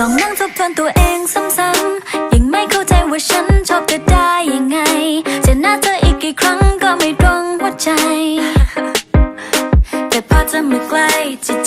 ลองนั่งทบทวนตัวเองซ้ำๆยังไม่เข้าใจว่าฉันชอบเธอได้ยังไง จะหน้าเธออีกกี่ครั้งก็ไม่ตรงหัวใจ แต่พอจะมาใกล้จิต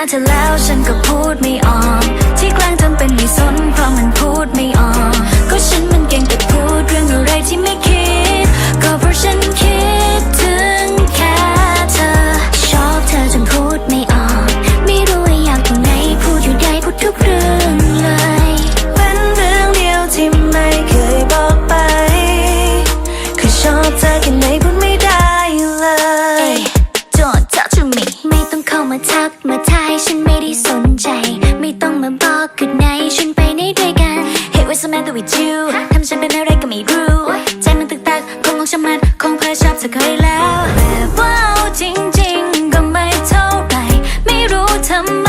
าเธอแล้วฉันก็พูดไม่ออก ที่กล้งทำเป็นไม่สนเพราะมันพูดไม่ออก ก็ฉันมันเก่งแต่พูดเรื่องอะไรที่ไม่คิด ก็เพราะฉันคิดถึงแค่เธอ ชอบเธอจนพูดไม่ออก ไม่รู้ว่าอยากตรงไหนพูดอยู่ได้พูดทุกเรื่องเลย เป็นเรื่องเดียวที่ไม่เคยบอกไปคือชอบเธอแค่ไหน ฉันไม่ได้สนใจ ไม่ต้องมาบอก good night ฉันไปไหนด้วยกัน Hey what's the matter with you ทำฉันเป็นอะไรก็ไม่รู้ ใจมันตึกตักคงงงชะมัดคงเพลอชอบเธอเคยแล้วแต่ว่าเอาจริงๆก็ไม่เท่าไหร่ไม่รู้ทำไม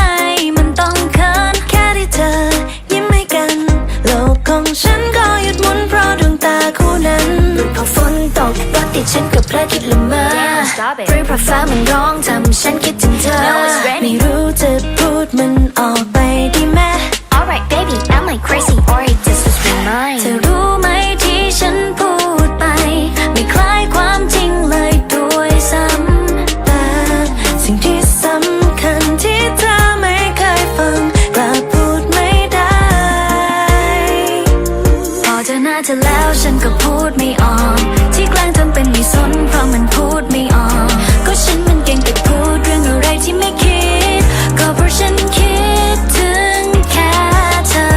มันต้องเขินแค่ที่เธอยิ้มให้กัน โลกของฉันก็หยุดหมุนเพราะดวงตาคู่นั้นพอฝนตกรถ ติดฉันก็เพลอคิดละเมอเพราเพราะฟ้ามันร้องทำฉันคิดถึงเธอ ไม่รู้จะพูดมัน เธอแล้วฉันก็พูดไม่ออก ที่กลางทนเป็นไม่สนเพราะมันพูดไม่ออก ก็ฉันมันเก่งแต่พูดเรื่องอะไรที่ไม่คิด ก็เพราะฉันคิดถึงแค่เธอ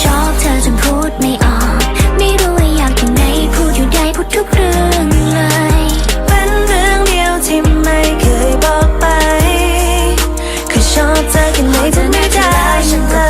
ชอบเธอจนพูดไม่ออก ไม่รู้ว่าอยากยังไงพูดอยู่ใดพูดทุกเรื่องเลย เป็นเรื่องเดียวที่ไม่เคยบอกไปคือชอบเธอแค่ไหนเธอไม่ได้ฉัน